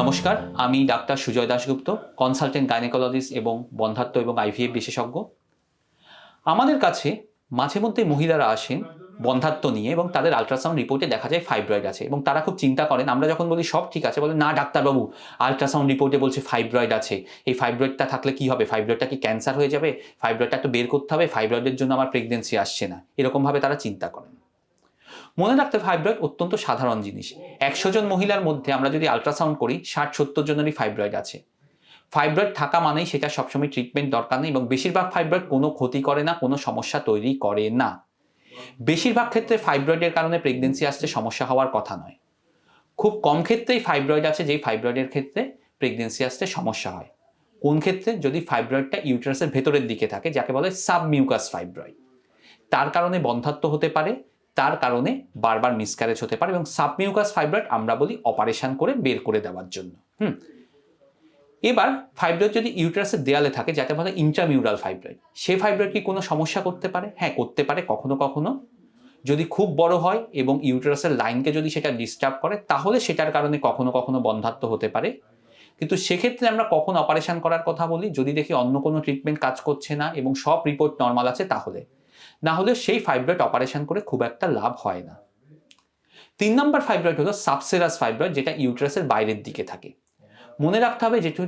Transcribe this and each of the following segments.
নমস্কার, আমি doctor Sujoy Dasgupta consultant gynaecologist এবং বন্ধাত্ম এবং আইভিএফ বিশেষজ্ঞ। আমাদের কাছে মাঝে মধ্যে মহিলারা আসেন বন্ধাত্ম নিয়ে এবং তাদের আলট্রাসাউন্ড রিপোর্টে দেখা যায় ফাইব্রয়েড আছে এবং তারা খুব চিন্তা করেন, আমরা যখন বলি সব ঠিক আছে, বলে না ডাক্তারবাবু আলট্রাসাউন্ড রিপোর্টে বলছে ফাইব্রয়েড আছে, এই ফাইব্রয়েডটা থাকলে কি হবে? ফাইব্রয়েডটা কি ক্যান্সার হয়ে যাবে? ফাইব্রয়েডটা তো বের করতে হবে ফাইব্রয়েডের জন্য আমার প্রেগনেন্সি আসছে না। এরকমভাবে তারা চিন্তা করেন। মনে রাখতে ফাইব্রয়েড অত্যন্ত সাধারণ জিনিস। একশো জন মহিলার মধ্যে আমরা যদি আলট্রাসাউন্ড করি, ষাট সত্তর জনেরই ফাইব্রয়েড আছে। ফাইব্রয়েড থাকা মানেই সেটা সবসময় ট্রিটমেন্ট দরকার নেই এবং বেশিরভাগ ফাইব্রয়েড কোনো ক্ষতি করে না, কোনো সমস্যা তৈরি করে না। বেশিরভাগ ক্ষেত্রে ফাইব্রয়েডের কারণে প্রেগনেন্সি আসতে সমস্যা হওয়ার কথা নয়। খুব কম ক্ষেত্রেই ফাইব্রয়েড আছে, যেই ফাইব্রয়েডের ক্ষেত্রে প্রেগনেন্সি আসতে সমস্যা হয়। কোন ক্ষেত্রে? যদি ফাইব্রয়েডটা ইউটারাসের ভেতরের দিকে থাকে, যাকে বলে সাবমিউকাস ফাইব্রয়েড তার কারণে বন্ধাত্ম হতে পারে তার কারণে বারবার মিসক্যারেজ হতে পারে এবং সাবমিউকাস ফাইব্রয়েড আমরা বলি অপারেশন করে বের করে দেওয়ার জন্য। হুম। এবার ফাইব্রয়েড যদি ইউটারাসের দেয়ালে থাকে যাতে বলে ইন্টারমিউরাল ফাইব্রয়েড সেই ফাইব্রয়েড কি কোনো সমস্যা করতে পারে? হ্যাঁ করতে পারে কখনো কখনো। যদি খুব বড় হয় এবং ইউটারাসের লাইনকে যদি সেটা ডিস্টার্ব করে, তাহলে সেটার কারণে কখনো কখনো বন্ধাত্ম হতে পারে। কিন্তু সেক্ষেত্রে আমরা কখন অপারেশন করার কথা বলি? যদি দেখি অন্য কোনো ট্রিটমেন্ট কাজ করছে না এবং সব রিপোর্ট নর্মাল আছে, তাহলে। না হলে সেই ফাইব্রয়েড অপারেশন করে খুব একটা লাভ হয় না। তিন নম্বর ফাইব্রয়েড হলো সাবসেরাস ফাইব্রয়েড যেটা ইউটারাসের বাইরের দিকে থাকে। মনে রাখতে হবে যেহেতু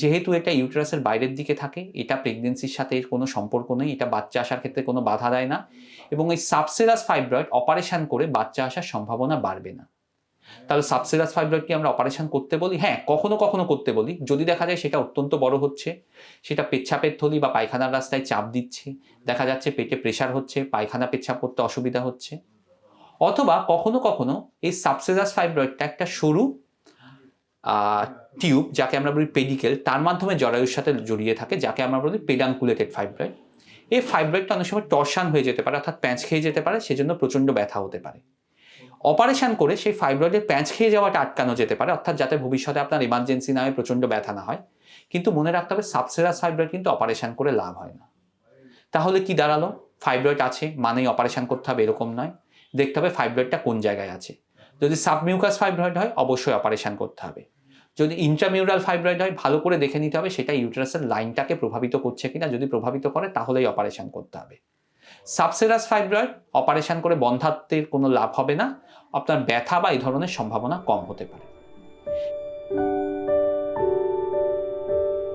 যেহেতু এটা ইউটারাসের বাইরের দিকে থাকে, এটা প্রেগনেন্সির সাথে কোনো সম্পর্ক নেই, এটা বাচ্চা আসার ক্ষেত্রে কোনো বাধা দেয় না। এবং এই সাবসেরাস ফাইব্রয়েড অপারেশন করে বাচ্চা আসার সম্ভাবনা বাড়বে না। তাহলে সাবসেরাস ফাইব্রয়েড কি আমরা অপারেশন করতে বলি? হ্যাঁ কখনো কখনো করতে বলি। যদি দেখা যায় সেটা অত্যন্ত বড় হচ্ছে, সেটা পেচ্ছাপের থলি বা পায়খানার রাস্তায় চাপ দিচ্ছে, দেখা যাচ্ছে পেটে প্রেশার হচ্ছে, পায়খানা পেচ্ছাপ করতে অসুবিধা হচ্ছে। অথবা কখনো কখনো এই সাবসেরাস ফাইব্রয়েডটা একটা সরু টিউব যাকে আমরা বলি পেডিকেল তার মাধ্যমে জরায়ুর সাথে জড়িয়ে থাকে, যাকে আমরা বলি পেডাঙ্কুলেটেড ফাইব্রয়েড এই ফাইব্রয়েডটা অনেক সময় টর্শন হয়ে যেতে পারে, অর্থাৎ প্যাঁচ খেয়ে যেতে পারে, সেজন্য প্রচণ্ড ব্যথা হতে পারে। অপারেশন করে সেই ফাইব্রয়েডের প্যাঁচ খেয়ে যাওয়াটা আটকানো যেতে পারে, অর্থাৎ যাতে ভবিষ্যতে আপনার ইমার্জেন্সি নামে প্রচণ্ড ব্যথা না হয়। কিন্তু মনে রাখতে হবে সাবসেরাস ফাইব্রয়েড কিন্তু অপারেশন করে লাভ হয় না। তাহলে কি দাঁড়াল? ফাইব্রয়েড আছে, মানেই অপারেশন করতে হবে, এরকম নয়। দেখতে হবে ফাইব্রয়েডটা কোন জায়গায় আছে। যদি সাবমিউকাস ফাইব্রয়েড হয়, অবশ্যই অপারেশন করতে হবে। যদি ইন্ট্রামিউরাল ফাইব্রয়েড হয়, ভালো করে দেখে নিতে হবে, সেটা ইউটারাসের লাইনটাকে প্রভাবিত করছে কিনা। যদি প্রভাবিত করে, তাহলেই অপারেশন করতে হবে। সাবসেরাস ফাইব্রয়েড অপারেশন করে বন্ধাত্বের কোনো লাভ হবে না। আপনার ব্যথা বা এই ধরনের সম্ভাবনা কম হতে পারে।